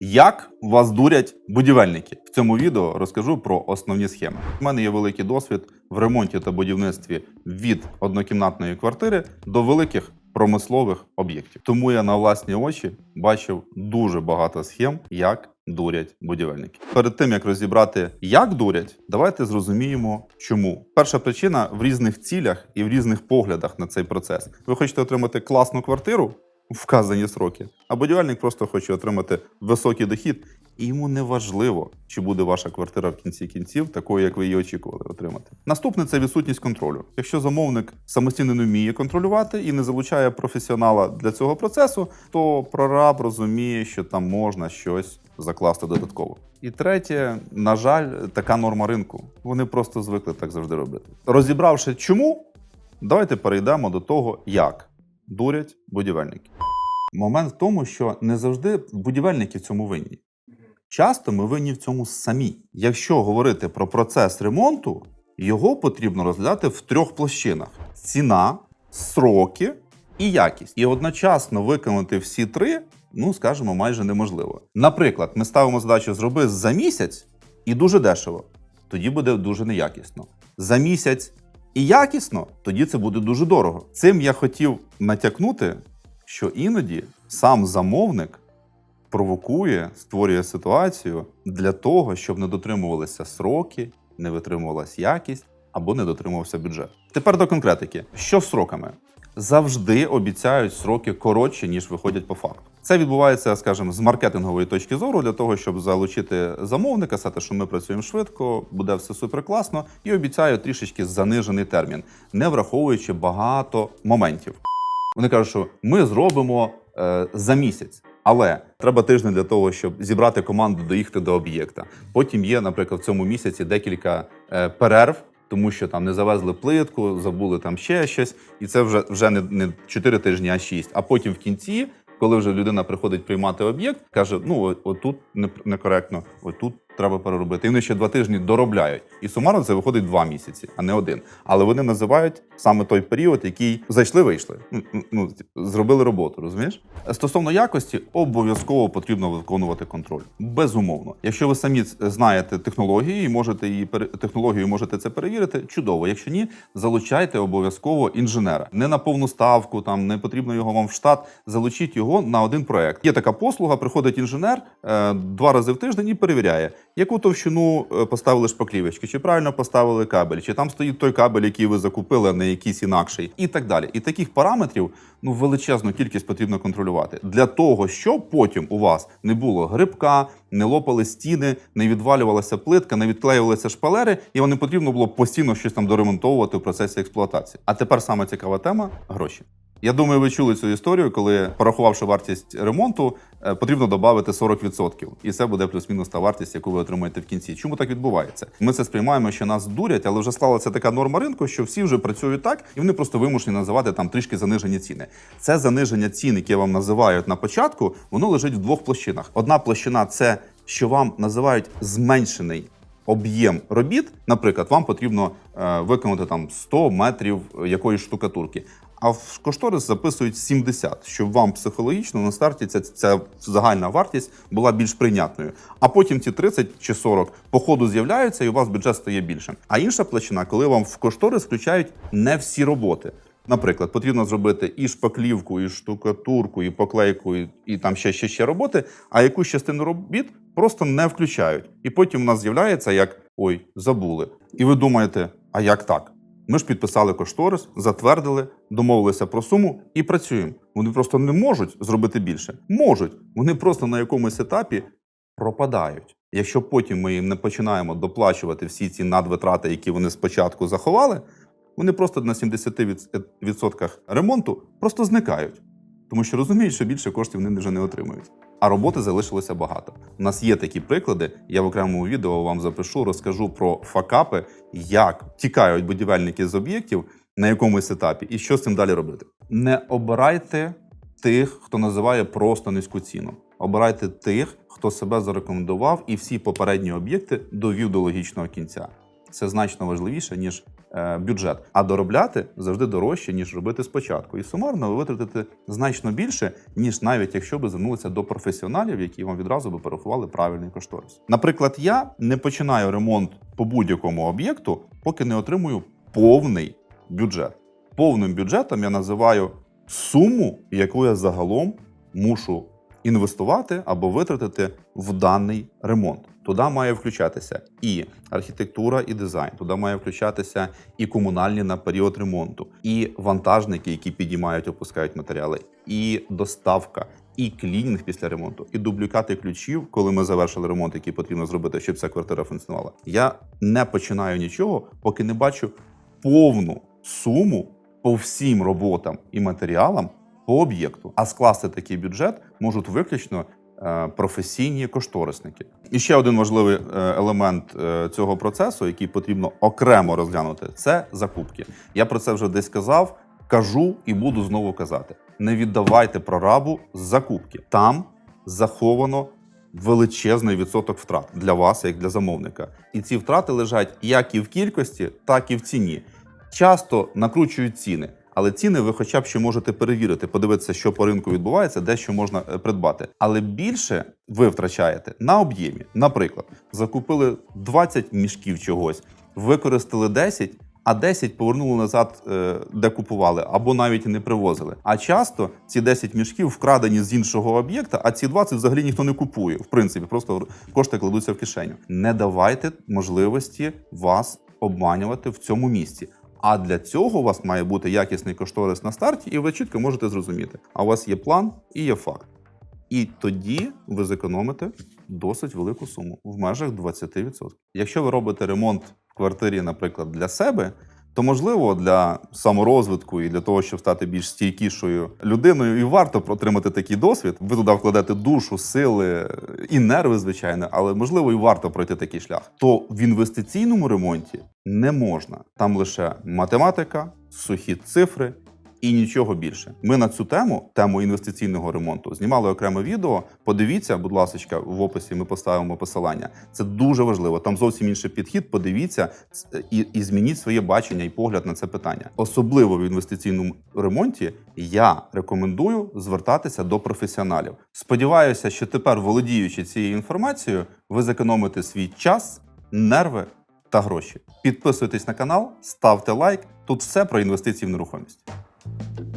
Як вас дурять будівельники? В цьому відео розкажу про основні схеми. У мене є великий досвід в ремонті та будівництві від однокімнатної квартири до великих промислових об'єктів. Тому я на власні очі бачив дуже багато схем, як дурять будівельники. Перед тим як розібрати, як дурять, давайте зрозуміємо, чому. Перша причина в різних цілях і в різних поглядах на цей процес. Ви хочете отримати класну квартиру вказані сроки, а будівельник просто хоче отримати високий дохід, і йому не важливо, чи буде ваша квартира в кінці кінців такою, як ви її очікували отримати. Наступне це відсутність контролю. Якщо замовник самостійно не вміє контролювати і не залучає професіонала для цього процесу, то прораб розуміє, що там можна щось закласти додатково. І третє, на жаль, така норма ринку. Вони просто звикли так завжди робити. Розібравши чому, давайте перейдемо до того, як дурять будівельники. Момент в тому, що не завжди будівельники в цьому винні. Часто ми винні в цьому самі. Якщо говорити про процес ремонту, його потрібно розглядати в трьох площинах: ціна, сроки і якість. І одночасно виконати всі три, ну скажімо, майже неможливо. Наприклад, ми ставимо задачу зроби за місяць і дуже дешево. Тоді буде дуже неякісно. За місяць і якісно, тоді це буде дуже дорого. Цим я хотів натякнути, що іноді сам замовник провокує, створює ситуацію для того, щоб не дотримувалися сроки, не витримувалась якість або не дотримувався бюджет. Тепер до конкретики: що з сроками? Завжди обіцяють сроки коротші, ніж виходять по факту. Це відбувається, скажімо, з маркетингової точки зору для того, щоб залучити замовника, сказати, що ми працюємо швидко, буде все супер класно, і обіцяють трішечки занижений термін, не враховуючи багато моментів. Вони кажуть, що ми зробимо е, за місяць. Але треба тиждень для того, щоб зібрати команду, доїхати до об'єкта. Потім є, наприклад, в цьому місяці декілька е, перерв, тому що там не завезли плитку, забули там ще щось, і це вже вже не, не 4 тижні, а 6. А потім в кінці, коли вже людина приходить приймати об'єкт, каже: ну отут не- некоректно, отут треба переробити. І вони ще два тижні доробляють. І сумарно це виходить два місяці, а не один. Але вони називають саме той період, який зайшли, вийшли. Ну, ну, зробили роботу, розумієш? Стосовно якості, обов'язково потрібно виконувати контроль. Безумовно. Якщо ви самі знаєте технології і можете її технологію, можете це перевірити, чудово. Якщо ні, залучайте обов'язково інженера. Не на повну ставку, там не потрібно його вам в штат. Залучіть його на один проект. Є така послуга, приходить інженер е, два рази в тиждень і перевіряє, яку товщину е, поставили шпаклівочки, чи правильно поставили кабель, чи там стоїть той кабель, який ви закупили, а не якийсь інакший, і так далі. І таких параметрів ну величезну кількість потрібно контролювати для того, щоб потім у вас не було грибка, не лопали стіни, не відвалювалася плитка, не відклеювалися шпалери, і не потрібно було постійно щось там доремонтовувати в процесі експлуатації. А тепер саме цікава тема гроші. Я думаю, ви чули цю історію, коли порахувавши вартість ремонту, е, потрібно додати 40%. І це буде плюс-мінус та вартість, яку ви отримаєте в кінці. Чому так відбувається? Ми це сприймаємо, що нас дурять, але вже склалася така норма ринку, що всі вже працюють так, і вони просто вимушені називати там трішки занижені ціни. Це заниження цін, яке вам називають на початку, воно лежить в двох площинах. Одна площина це що вам називають зменшений об'єм робіт, наприклад, вам потрібно е, виконати там 100 метрів якоїсь штукатурки. А в кошторис записують 70, щоб вам психологічно на старті ця, ця загальна вартість була більш прийнятною. А потім ці 30 чи 40 по ходу з'являються, і у вас бюджет стає більшим. А інша площина, коли вам в кошторис включають не всі роботи. Наприклад, потрібно зробити і шпаклівку, і штукатурку, і поклейку, і, і там ще, ще ще роботи, а якусь частину робіт просто не включають. І потім у нас з'являється як ой, забули. І ви думаєте, а як так? Ми ж підписали кошторис, затвердили, домовилися про суму і працюємо. Вони просто не можуть зробити більше. Можуть. Вони просто на якомусь етапі пропадають. Якщо потім ми їм не починаємо доплачувати всі ці надвитрати, які вони спочатку заховали, вони просто на 70% ремонту просто зникають. Тому що розуміють, що більше коштів вони вже не отримують. А роботи залишилося багато. У нас є такі приклади. Я в окремому відео вам запишу, розкажу про факапи, як тікають будівельники з об'єктів на якомусь етапі, і що з цим далі робити. Не обирайте тих, хто називає просто низьку ціну. Обирайте тих, хто себе зарекомендував і всі попередні об'єкти довів до логічного кінця. Це значно важливіше, ніж бюджет. А доробляти завжди дорожче, ніж робити спочатку. І сумарно ви витратите значно більше, ніж навіть якщо би звернулися до професіоналів, які вам відразу би порахували правильний кошторис. Наприклад, я не починаю ремонт по будь-якому об'єкту, поки не отримую повний бюджет. Повним бюджетом я називаю суму, яку я загалом мушу інвестувати або витратити в даний ремонт. Туди має включатися і архітектура, і дизайн. Туди має включатися і комунальні на період ремонту, і вантажники, які підіймають, опускають матеріали, і доставка, і клінінг після ремонту, і дублікати ключів, коли ми завершили ремонт, який потрібно зробити, щоб ця квартира функціонувала. Я не починаю нічого, поки не бачу повну суму по всім роботам і матеріалам по об'єкту. А скласти такий бюджет можуть виключно е, професійні кошторисники. І ще один важливий е, елемент е, цього процесу, який потрібно окремо розглянути, це закупки. Я про це вже десь казав, кажу і буду знову казати: не віддавайте прорабу з закупки. Там заховано. Величезний відсоток втрат для вас, як для замовника, і ці втрати лежать як і в кількості, так і в ціні. Часто накручують ціни, але ціни ви хоча б ще можете перевірити, подивитися, що по ринку відбувається, де що можна е, придбати. Але більше ви втрачаєте на об'ємі. Наприклад, закупили 20 мішків чогось, використали 10, а 10 повернули назад, е, де купували, або навіть не привозили. А часто ці 10 мішків вкрадені з іншого об'єкта, а ці 20 взагалі ніхто не купує. В принципі, просто кошти кладуться в кишеню. Не давайте можливості вас обманювати в цьому місці. А для цього у вас має бути якісний кошторис на старті, і ви чітко можете зрозуміти, а у вас є план і є факт. І тоді ви зекономите досить велику суму в межах 20%. Якщо ви робите ремонт в квартирі, наприклад, для себе, то можливо для саморозвитку і для того, щоб стати більш стійкішою людиною, і варто отримати такий досвід. Ви туди вкладете душу, сили і нерви, звичайно, але можливо і варто пройти такий шлях. То в інвестиційному ремонті не можна. Там лише математика, сухі цифри. І нічого більше. Ми на цю тему, тему інвестиційного ремонту, знімали окреме відео. Подивіться, будь ласка, в описі ми поставимо посилання. Це дуже важливо. Там зовсім інший підхід. Подивіться і, і змініть своє бачення і погляд на це питання. Особливо в інвестиційному ремонті я рекомендую звертатися до професіоналів. Сподіваюся, що тепер, володіючи цією інформацією, ви зекономите свій час, нерви та гроші. Підписуйтесь на канал, ставте лайк. Тут все про інвестиції в нерухомість. Thank you.